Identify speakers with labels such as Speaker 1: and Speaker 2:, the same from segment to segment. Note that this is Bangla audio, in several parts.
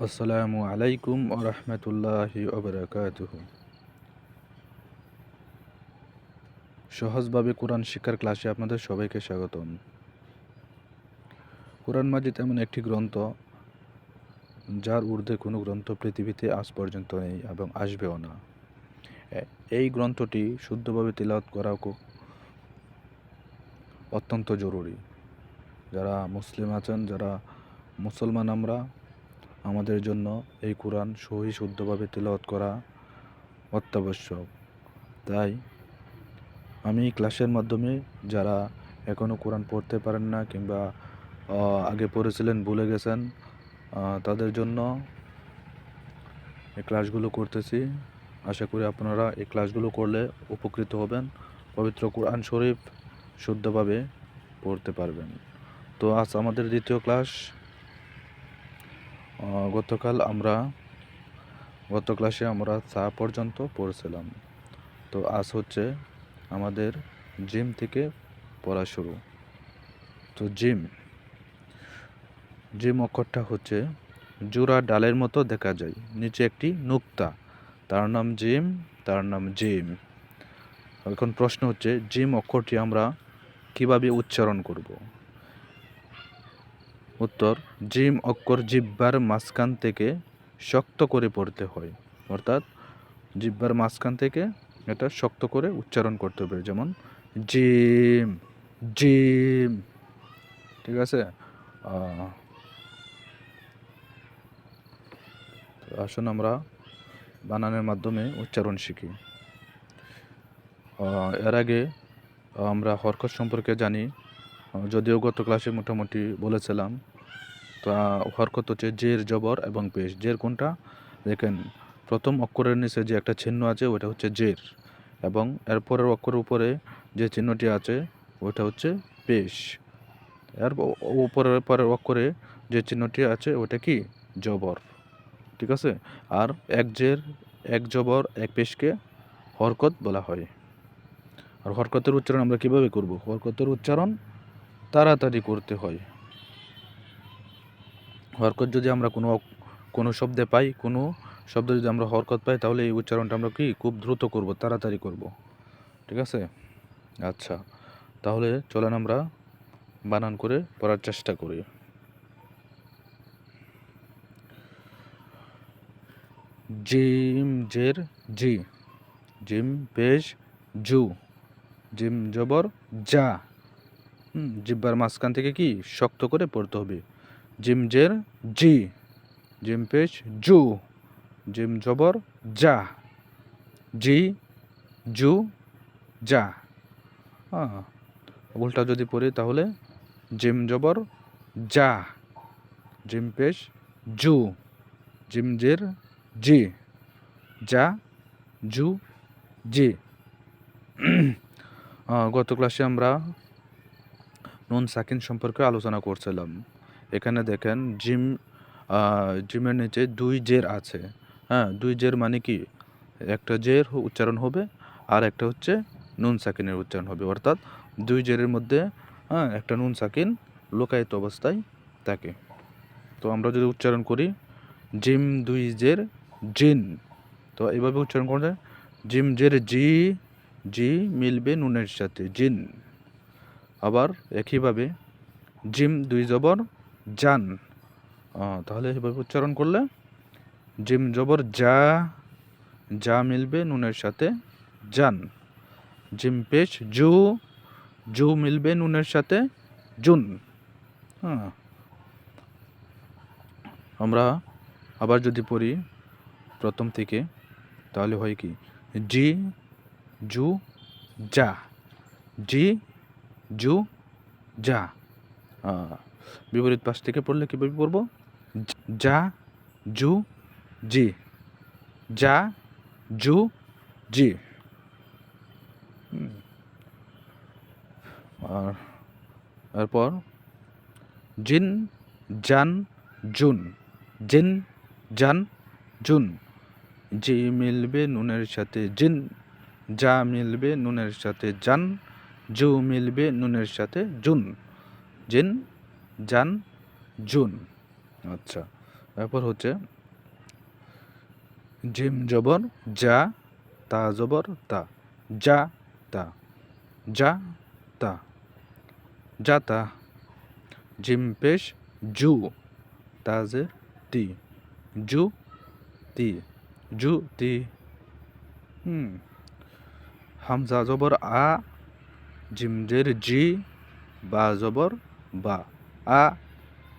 Speaker 1: আসসালামু আলাইকুম ওরহমতুল্লাহি ওবরাকাতুহ সহজভাবে কোরআন শিক্ষার ক্লাসে আপনাদের সবাইকে স্বাগতম। কোরআন মাজিদ এমন একটি গ্রন্থ যার ঊর্ধ্বে কোনো গ্রন্থ পৃথিবীতে আজ পর্যন্ত নেই এবং আসবেও না। এই গ্রন্থটি শুদ্ধভাবে তিলাওয়াত করা অত্যন্ত জরুরি। যারা মুসলিম আছেন, যারা মুসলমান আমরা আমাদের জন্য এই কোরআন সহি শুদ্ধভাবে তেলাওয়াত করা অত্যাবশ্যক। তাই আমি ক্লাসের মাধ্যমে যারা এখনও কোরআন পড়তে পারেন না কিংবা আগে পড়েছিলেন, ভুলে গেছেন তাদের জন্য এই ক্লাসগুলো করতেছি। আশা করি আপনারা এই ক্লাসগুলো করলে উপকৃত হবেন। পবিত্র কোরআন শরীফ শুদ্ধভাবে পড়তে পারবেন। তো আজ আমাদের দ্বিতীয় ক্লাস। গতকাল আমরা, গত ক্লাসে আমরা চা পর্যন্ত পড়ছিলাম। তো আজ হচ্ছে আমাদের জিম থেকে পড়া শুরু। তো জিম জিম অক্ষরটা হচ্ছে জোড়া ডালের মতো দেখা যায়, নিচে একটি নুক্তা। তার নাম জিম তার নাম জিম এখন প্রশ্ন হচ্ছে জিম অক্ষরটি আমরা কীভাবে উচ্চারণ করব? উত্তর, জিম অক্ষর জিব্বার মাঝখান থেকে শক্ত করে পড়তে হয়। অর্থাৎ জিব্বার মাঝখান থেকে এটা শক্ত করে উচ্চারণ করতে হবে, যেমন, জিম জিম। ঠিক আছে? আসুন আমরা বানানের মাধ্যমে উচ্চারণ শিখি। এর আগে আমরা হরকত সম্পর্কে জানি। যদিও গত ক্লাসে মোটামুটি বলেছিলাম, তা হরকত হচ্ছে জের, জবর এবং পেশ। জের কোনটা? দেখেন, প্রথম অক্ষরের নিচে যে একটা চিহ্ন আছে, ওটা হচ্ছে জের এবং এরপরের অক্ষরের উপরে যে চিহ্নটি আছে, ওটা হচ্ছে পেশ। এর উপরের পরের অক্ষরে যে চিহ্নটি আছে, ওটা কি? জবর। ঠিক আছে? আর এক জের, এক জবর, এক পেশকে হরকত বলা হয়। আর হরকতের উচ্চারণ আমরা কীভাবে করব? হরকতের উচ্চারণ তাড়াতাড়ি করতে হয়। হরকত যদি আমরা কোনো কোনো শব্দে পাই, কোনো শব্দ যদি আমরা হরকত পাই, তাহলে এই উচ্চারণটা আমরা কি, খুব দ্রুত করব, তাড়াতাড়ি করব। ঠিক আছে? আচ্ছা তাহলে চলেন আমরা বানান করে পড়ার চেষ্টা করি। জিম জের জি, জিম পেশ জু, জিম জবর যা জিব্বার মাঝখান থেকে কি শক্ত করে পড়তে হবে। জিম জের জি, জিম পেশ জু, জিম জবর যা জি জু যা হ্যাঁ উল্টা যদি পড়ি তাহলে জিম জবর যা জিম পেশ জু জিম জের জি যা জু। জি গত ক্লাসে আমরা নুন সাকিন সম্পর্কে আলোচনা করছিলাম। এখানে দেখেন, জিম জিমের নিচে দুই জের আছে। হ্যাঁ দুই জের মানে কি? একটা জের উচ্চারণ হবে আর একটা হচ্ছে নুন সাকিনের উচ্চারণ হবে। অর্থাৎ দুই জেরের মধ্যে হ্যাঁ একটা নুন সাকিন লোকায়িত অবস্থায় থাকে। তো আমরা যদি উচ্চারণ করি, জিম দুই জের জিন। তো এইভাবে উচ্চারণ করা যায়। জিম জের জি জি মিলবে নুনের সাথে, জিন। আবার একইভাবে জিম দুই জবর জান তাহলে এভাবে উচ্চারণ করলে জিম জবর যা যা মিলবে নুনের সাথে জান জিম পেশ জু জু মিলবে নুনের সাথে জুন। হ্যাঁ। আমরা আবার যদি পড়ি প্রথম থেকে, তাহলে হয় কি? জি, জু, যা। জি জু যা বিপরীত পাশ থেকে পড়লে কীভাবে পড়ব? যা জু, জি। যা জু, জি। আর এরপর, জিন, জান, জুন। জিন, জান, জুন। জি মিলবে নুনের সাথে জিন যা মিলবে নুনের সাথে জান। জু মিলবে নুনের সাথে, জুন। জিন, জান, জুন। আচ্ছা এরপর হচ্ছে জিম জবর যা তা জবর, তা। যা তা। যা তা। যাতা জিম পেশ, জু। তাজের তি। জু তি। জু, তি। হুম। হামজা জবর, আ। জিমজের জি বা জবর বা আ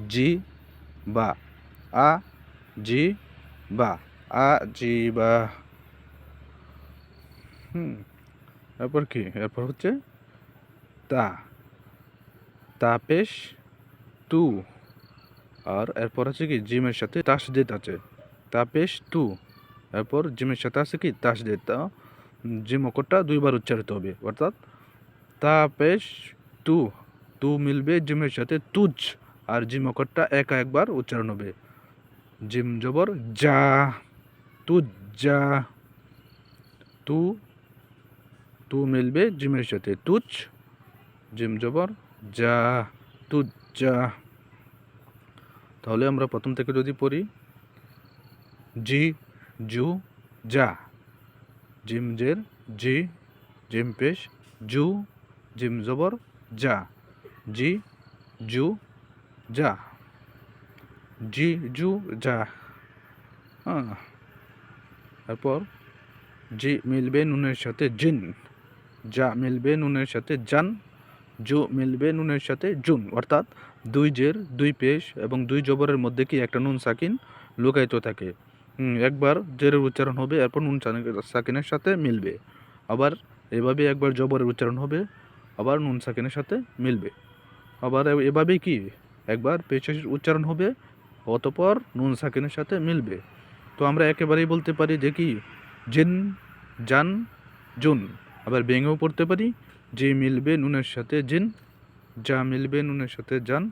Speaker 1: জি বা আ জি বা আ জি বা হুম এরপর কি? এরপর হচ্ছে তা। তাপেশ তু। আর এরপর আছে কি? জিমের সাথে তাসদিদ আছে। তা পেশ তু। এরপর জিমের সাথে আছে কি? তাসদিদ তা জিম অক্ষরটা দুইবার উচ্চারিত হবে। অর্থাৎ তা পেশ তু তু মিলবে জিমের সাথে, তুজ আর জিম অক্ষরটা একা একবার উচ্চারণ হবে। জিম জবর, যা তু যা তু তু মিলবে জিমের সাথে, তুজ, জিম জবর, যা তু যা তাহলে আমরা প্রথম থেকে যদি পড়ি, জি, জু, যা, জিম জের, জি, জিম পেশ, জু জিম জবর, যা। জি, জু, যা। জি, জু, যা। হ্যাঁ তারপর, জি মিলবে নুনের সাথে জিন। যা মিলবে নুনের সাথে জান। জু মিলবে নুনের সাথে জুন। অর্থাৎ, দুই জের, দুই পেশ এবং দুই জবরের মধ্যে কি একটা নুন সাকিন লুকায়িত থাকে। একবার জেরের উচ্চারণ হবে, এরপর নুন সাকিন- সাকিনের সাথে মিলবে। আবার এভাবে একবার জবরের উচ্চারণ হবে। আবার নুন সাকিনের সাথে মিলবে। আবার এভাবেই কি? একবার পেশের উচ্চারণ হবে, অতপর নুন সাকিনের সাথে মিলবে। তো আমরা একেবারেই বলতে পারি যে কি? জিন, জান, জুন। আবার ভেঙেও পড়তে পারি, যে মিলবে নুনের সাথে জিন, যা মিলবে নুনের সাথে জান,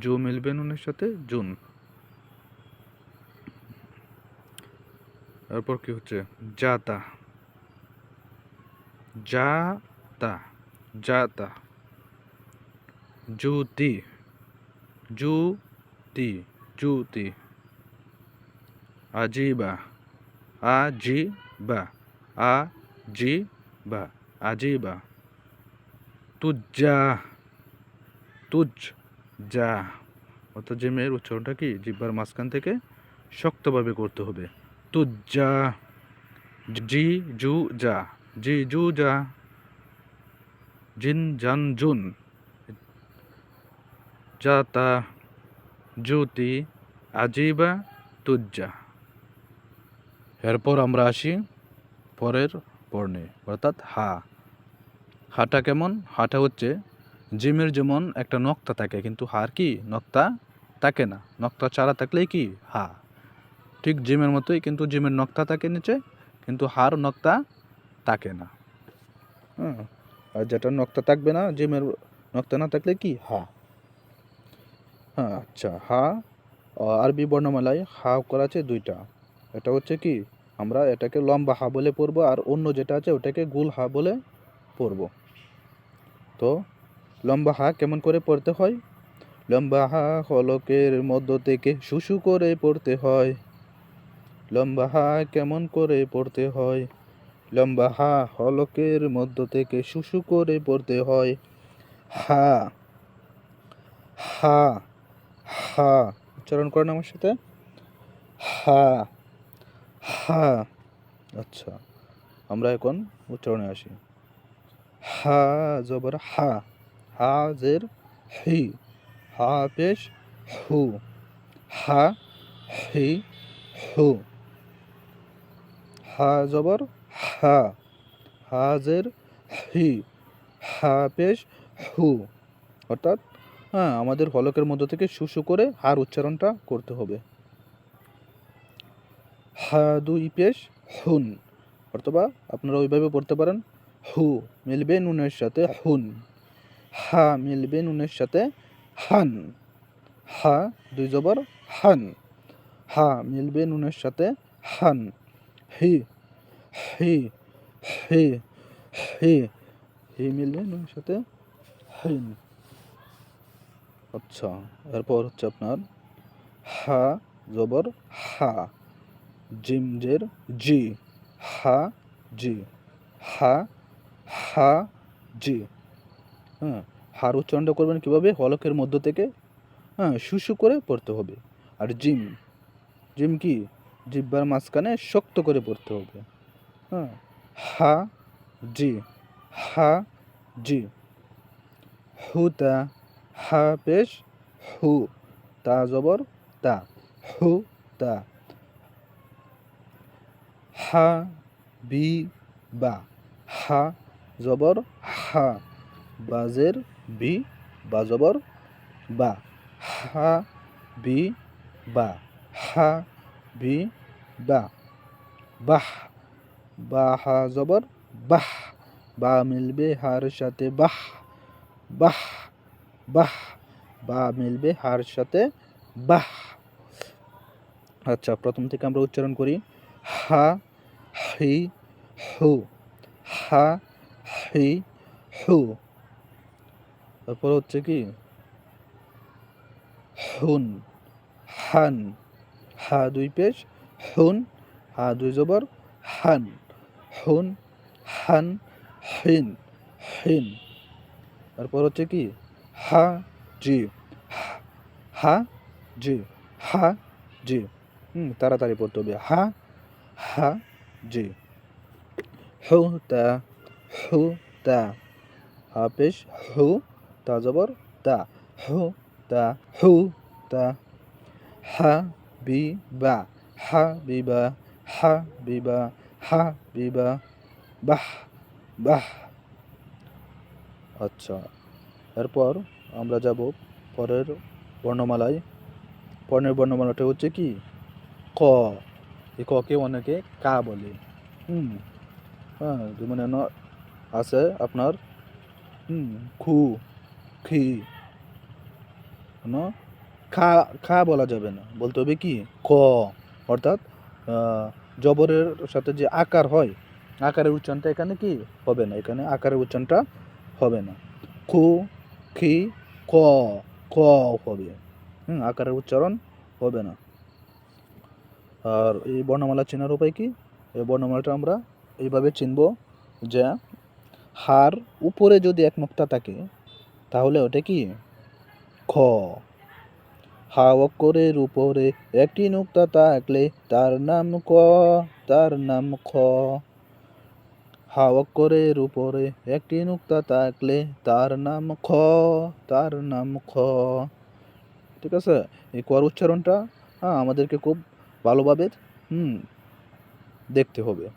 Speaker 1: জু মিলবে নুনের সাথে জুন। তারপর কি হচ্ছে? জাতা জাতা জাতা। জুতি। জুতি। জুতি। আজিবা। আজিবা। আজিবা। আজিবা। তুজ্জা তুজ। যা অর্থাৎ জিমের উচ্চারণটা কি? জিব্বার মাঝখান থেকে শক্তভাবে করতে হবে। তুজ্জা জি জু যা জি জু যা জিন জান জুন। জাতা জ্যোতি আজিবা তুজ্জা। এরপর আমরা আসি পরের বর্ণে। অর্থাৎ হা। হাটা কেমন? হাটা হচ্ছে জিমের যেমন একটা নক্তা থাকে, কিন্তু হার কি? নক্তা থাকে না। নক্তা চারা থাকলেই কি? হা। ঠিক জিমের মতোই, কিন্তু জিমের নক্তা থাকে নিচে, কিন্তু হার নক্তা থাকে না। হ্যাঁ আর যেটা নক্তা থাকবে না, জিমের নক্তা না থাকলে কি? হা। হ্যাঁ আচ্ছা হা, আরবি বর্ণমালায় হা করা আছে দুইটা। এটা হচ্ছে কি? আমরা এটাকে লম্বা হা বলে পড়ব আর অন্য যেটা আছে ওটাকে গুল হা বলে পড়ব। তো লম্বা হা কেমন করে পড়তে হয়? লম্বা হা হলকের মধ্য থেকে শুশু করে পড়তে হয়। লম্বা হা কেমন করে পড়তে হয়? লম্বা হা হলকের মধ্য থেকে শুশু করে পড়তে হয়। হা হা হা, উচ্চারণ করেন আমার সাথে। হা হা আচ্ছা আমরা এখন উচ্চারণে আসি। হা, জবর হা হা জের হি, হা পেশ হু, হা হি হু। হা, জবর হা হা জের হি, হা পেশ হু। অর্থাৎ হ্যাঁ আমাদের হলকের মধ্য থেকে শুশু করে হার উচ্চারণটা করতে হবে। হা দুই পেশ হুন, অথবা আপনারা ওইভাবে পড়তে পারেন, হু মিলবে নুনের সাথে হুন, হা মিলবে নুনের সাথে হান, হা দুই জবর হান, হা মিলবে নুনের সাথে হান, হি হি হি হি হি মিলবে নুনের সাথে? হিন আচ্ছা এরপর হচ্ছে আপনার হা জবর হা জিম জের জি, হা জি, হা হা জি। হ্যাঁ হার উচ্চারণটা করবেন কীভাবে? হলকের মধ্য থেকে হ্যাঁ শুশু করে পড়তে হবে। আর জিম জিম কি? জিব্বার মাঝখানে শক্ত করে পড়তে হবে। হা, জি হা, জি। হুতা হা পেশ, হু, তা জবর, তা, হু, তা। হা, বি, বা, হা জবর, হা, বাজের, বি, বা জবর, বা, হা, বি, বা, হা, বি, বা, বাহ। বা হা জবর, বাহ, বা মিলবে হার সাথে বাহ বাহ বাহ, বা মিলবে হার সাথে বাহ। আচ্ছা প্রথম থেকে আমরা উচ্চারণ করি, হা, হি, হু, হা, হি, হু। তারপর হচ্ছে কি, হুন, হান, হা দুই পেশ, হুন, হা দুই জবর, হান। হুন, হান, হিন হিন। তারপর হচ্ছে কি? হা, জি। হা জি। হা, জি। হুম, তাড়াতাড়ি পড়তে হবে। হা হা, জি। হু, তা হু, তা। হা পেশ হু, তা জবর, তা। হু তা হু, তা। হা, বি, বা। হা, বি, বা। হা, বি, বা। হা বি বা বাহ বাহ। আচ্ছা এরপর আমরা যাব পরের বর্ণমালায়। পরের বর্ণমালাটা হচ্ছে কি? ক। এই ককে অনেকে কা বলে। হুম। হ্যাঁ যেমন আছে আপনার, হুম, খু, খি। খা খা বলা যাবে না। বলতে হবে কি? ক। অর্থাৎ জবরের সাথে যে আকার হয়, আকারের উচ্চারণটা এখানে কি হবে না? এখানে আকারের উচ্চারণটা হবে না। খু, খি, ক ক হবে। হুম, আকারের উচ্চারণ হবে না। আর এই বর্ণমালা চেনার উপায় কি? এই বর্ণমালাটা আমরা এইভাবে চিনব যে হার উপরে যদি এক মুক্তা থাকে, তাহলে ওটা কি? খ। হা অক্ষরের উপরে একটি নুক্তা থাকলে তার নাম ক, তার নাম খ। হা অক্ষরের উপরে একটি নুক্তা থাকলে তার নাম খ, তার নাম খ। ঠিক আছে? এই কর উচ্চারণটা হ্যাঁ আমাদেরকে খুব ভালোভাবে, হুম, দেখতে হবে।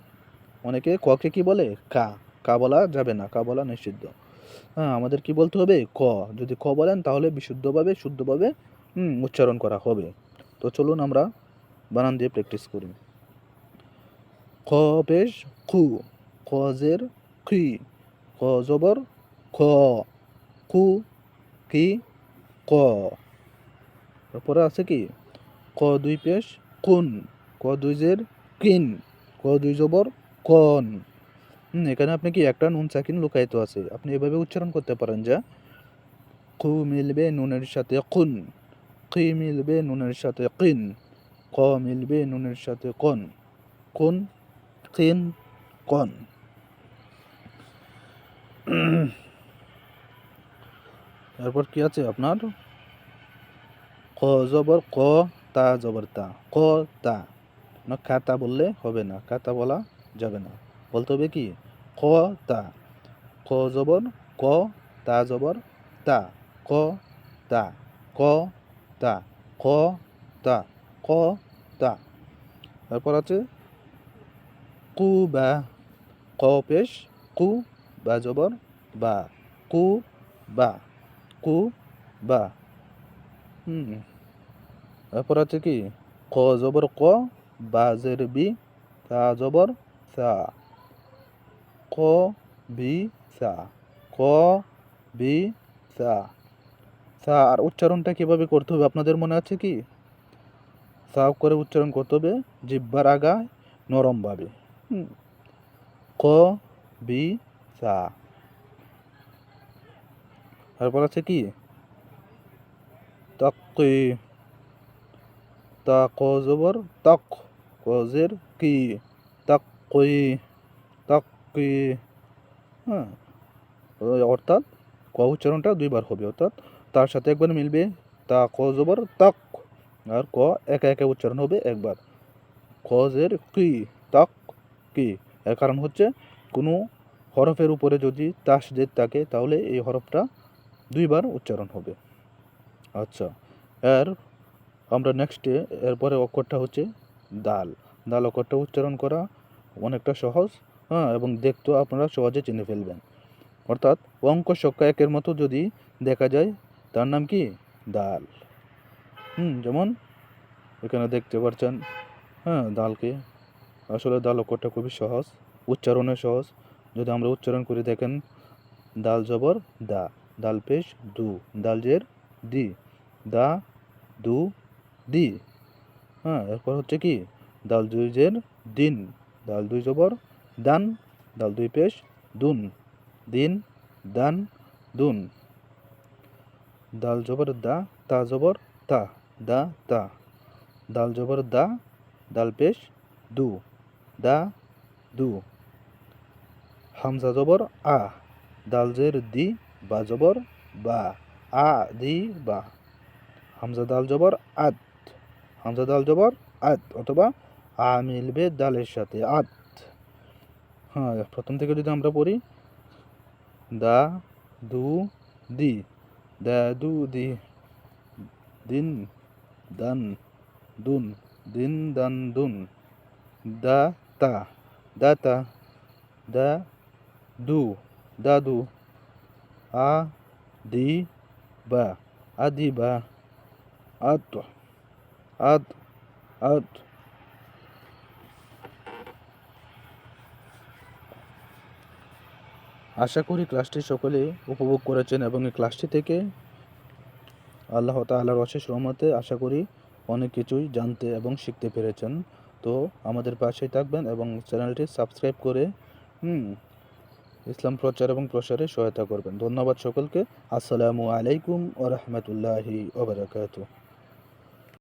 Speaker 1: অনেকে ককে কি বলে? কা। কা বলা যাবে না, কা বলা নিষিদ্ধ। হ্যাঁ আমাদের কি বলতে হবে? ক। যদি ক বলেন তাহলে বিশুদ্ধভাবে, শুদ্ধভাবে উচ্চারণ করা হবে। তো চলুন আমরা বানান দিয়ে প্র্যাকটিস করি। ক পেশ খু কজের খি ক জবর খ কু কি ক। তারপরে আছে কি? ক দুই পেশ কুন ক দুই জের কিন ক দুই জবর কন। এখানে আপনি কি একটা নুন চাকিন লুকায়িত আছে। আপনি এভাবে উচ্চারণ করতে পারেন যে, খু মিলবে নুনের সাথে কুন কি মিলবে নুনের সাথে কিন ক মিলবে নুনের সাথে কন কুন কিন কন তারপর কি আছে আপনার? ক জবর, ক, তা জবর, তা। ক, তা। না খাতা বললে হবে না। খাতা বলা যাবে না। বলতে হবে কি? ক, তা। ক জবর, ক, তা জবর, তা। ক তা। ক তা ক তা ক, তা। তারপর আছে কু, বা। ক পেশ, কু, বা জবর, বা। কু বা। কু, বা। হুম। তারপর আছে কি? ক জবর ক, বা জের বি, তা জবর সা। ক, বি, সা। ক, বি, সা। সা আর উচ্চারণটা কীভাবে করতে হবে? আপনাদের মনে আছে কি? সাফ করে উচ্চারণ করতে হবে, জিব্বার আগায় নরমভাবে ক, বি, সা। তারপর আছে কি? তকি, ত ক, জবর, তক, কজের, কি? তাক কই তাক, কি হ্যাঁ। অর্থাৎ ক উচ্চারণটা দুইবার হবে, অর্থাৎ তার সাথে একবার মিলবে। তা ক জবর? তাক। আর ক একা একা উচ্চারণ হবে একবার। কজের কি? তাক কি? এর কারণ হচ্ছে কোনো হরফের উপরে যদি তাস জেদ থাকে, তাহলে এই হরফটা দুইবার উচ্চারণ হবে। আচ্ছা এর আমরা নেক্সটে এরপরে অক্ষরটা হচ্ছে দাল। দাল অক্ষরটা উচ্চারণ করা অনেকটা সহজ হ্যাঁ এবং দেখতেও আপনারা সহজে চিনে ফেলবেন। অর্থাৎ অঙ্ক সংখ্যা একের মতো যদি দেখা যায় তার নাম কি? দাল। হুম, যেমন এখানে দেখতে পাচ্ছেন হ্যাঁ দালকে। আসলে দাল অক্ষরটা খুবই সহজ, উচ্চারণে সহজ। যদি আমরা উচ্চারণ করে, দেখেন, দাল জবর দা, দাল পেশ দু, দাল জের দি, দা দু দি। হ্যাঁ এরপর হচ্ছে কি? দাল দুই জের দিন, দাল দুই জবর দান, দাল দুই পেশ দুন, দিন, দান, দুন। দাল জবর দা, তা জবর তা, দা, তা। দাল জবর দা, দাল পেশ, দু। দা, দু। হামজা জবর আ, দাল জের দি, বা জবর বা, আ, দি, বা। হামজা দাল জবর আদ হামজা দাল জবর আদ অথবা আ মিলবে দালের সাথে আদ হ্যাঁ প্রথম থেকে যদি আমরা পড়ি, দা, দু, দি। দা দু দি দিন দান দুন দিন দান দুন দা তা দা তা দা দু দাদু আ দি বা আদি আশা করি ক্লাসটি সকলে উপভোগ করেছেন এবং এই ক্লাসটি থেকে আল্লাহ তাআলার অশেষ রহমতে আশা করি অনেক কিছুই জানতে এবং শিখতে পেরেছেন। তো আমাদের পাশেই থাকবেন এবং চ্যানেলটি সাবস্ক্রাইব করে ইসলাম প্রচার এবং প্রসারে সহায়তা করবেন। ধন্যবাদ সকলকে। আসসালামু আলাইকুম ও রহমতুল্লাহি ওবরাকাতু